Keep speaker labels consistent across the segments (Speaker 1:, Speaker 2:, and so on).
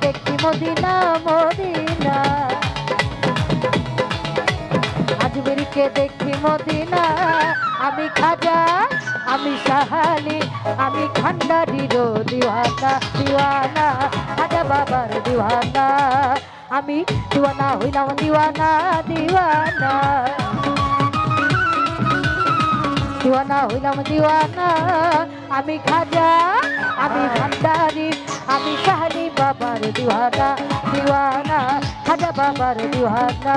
Speaker 1: দেখি Medina Medina. আজমিরকে দেখি Medina. আমি খাজা, আমি সাহালি, আমি খান্ডারির দিওয়ানা দিওয়ানা। খাজা বাবার দিওয়ানা। আমি দিওয়ানা হইলাম দিওয়ানা দিওয়ানা। দিওয়ানা হইলাম দিওয়ানা। আমি খাজা, আমি ভান্ডারি আমি সাহালি বাবার দিওয়ানা দিওয়ানা হাজা বাবার দিওয়ানা।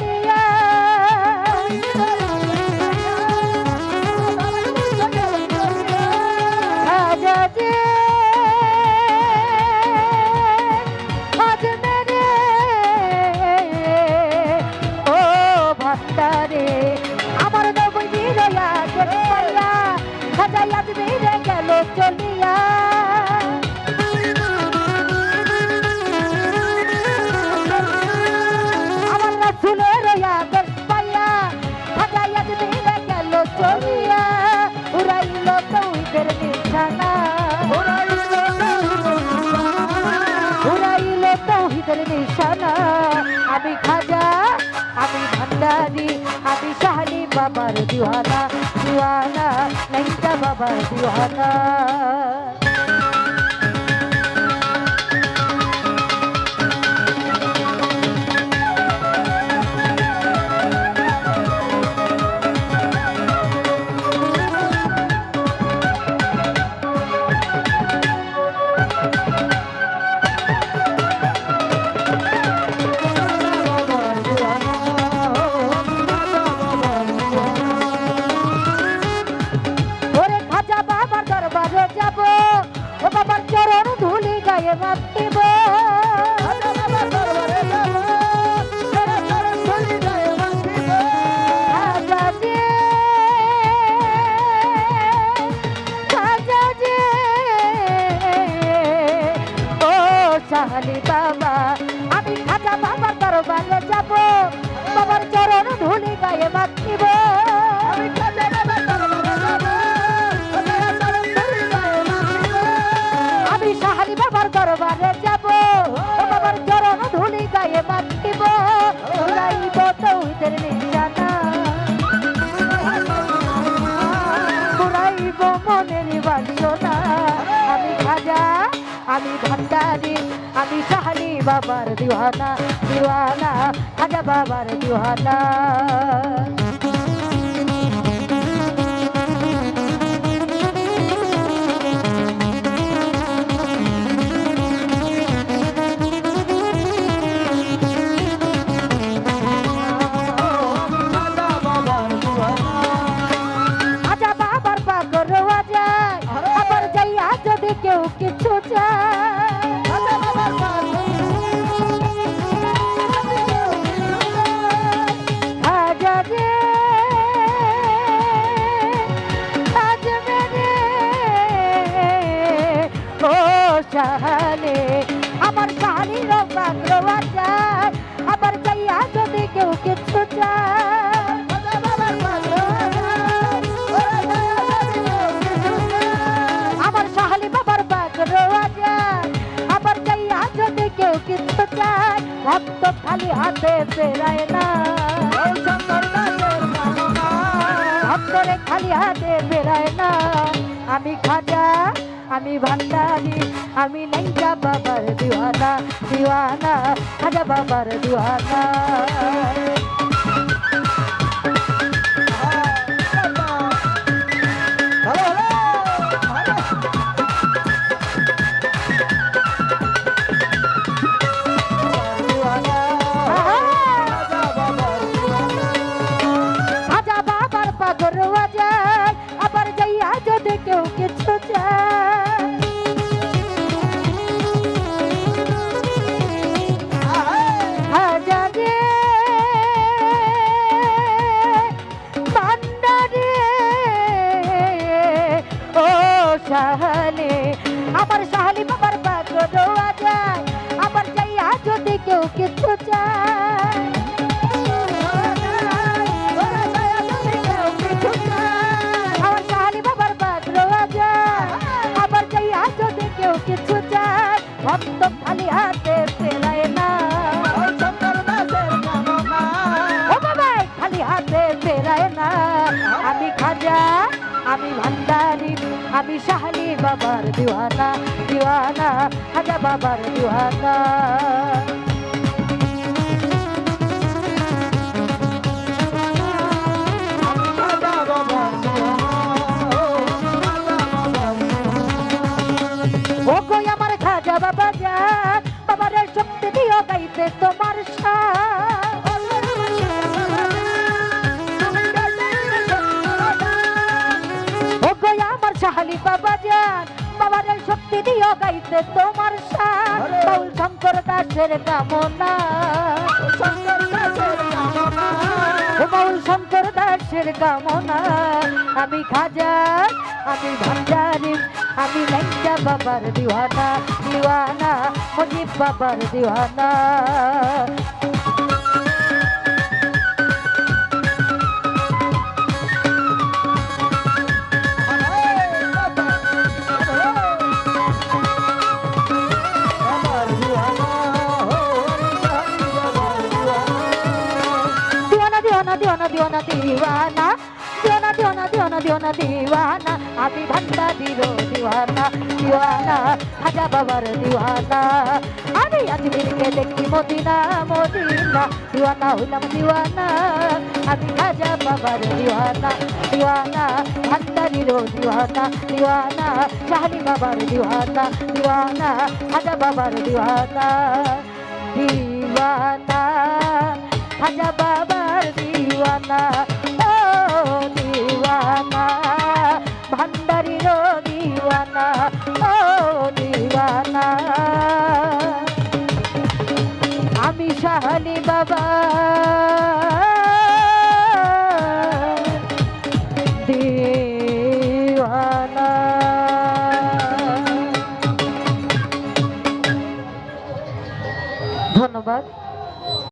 Speaker 1: দিয়া বাবার দিওয়ানা দিওয়ানা নাইটা বাবার দিওয়ানা। আমি ভান্ডারি আমি সাহানি বাবার দিওয়ানা দিওয়ানা খাজা বাবার দিওয়ানা। কেউ কিছু চায়। ভক্ত খালি হাতে ফেরায় না। ভক্তরে খালি হাতে ফেরায় না। আমি খাজা, আমি ভান্ডারি, আমি নাইজা বাবার দিওয়ানা দিওয়ানা, খাজা বাবার দিওয়ানা। গরুয়া যায় আবার যাইয়া যদি কেউ কিছু যায় সাহালে, আমার সাহালি বাবার বাগ যায় আবার যাইয়া যদি কেউ কিছু চায়। কিছু চায় ভক্ত খালি হাতে পেলায় না। খালি হাতে ফেরায় না। আমি খাজা, আমি ভান্ডারি, আমি শাহালি বাবার দিওয়ানা দিওয়ানা, খাজা বাবার দিওয়ানা। গাইতে তোমার আমার শাহালি বাবা যান বাবার শক্তি দিও গাইতে তোমার শান বাউল শঙ্কর দাসের কামনা। বাউল শঙ্কর দাসের কামনা। আমি খাজা আমি ভান্ডারি আমি লেঙ্গা বাবার দিওয়ানা দিওয়ানা মুজিব বাবার দিওয়ানা। না দিওয়ানা দিও না দিও না দিও না দিও না দিওয়ানা আমি ভান্ডা দিল দিওয়ানা দিওয়ানা হাজা বাবার দিওয়ানা আমি আজমিরকে দেখি মদিনা মদিনা দিওয়ানা হইলাম দিওয়ানা আমি হাজা বাবার দিওয়ানা দিওয়ানা ভান্ডা দিল দিওয়ানা দিওয়ানা শাহলি বাবার দিওয়ানা দিওয়ানা হাজা বাবার দিওয়ানা দিওয়ানা হাজা বাবা দিওয়ানা ও দিওয়ানা ভান্ডারির দিওয়ানা ও দিওয়ানা। আমি শাহালি বাবা।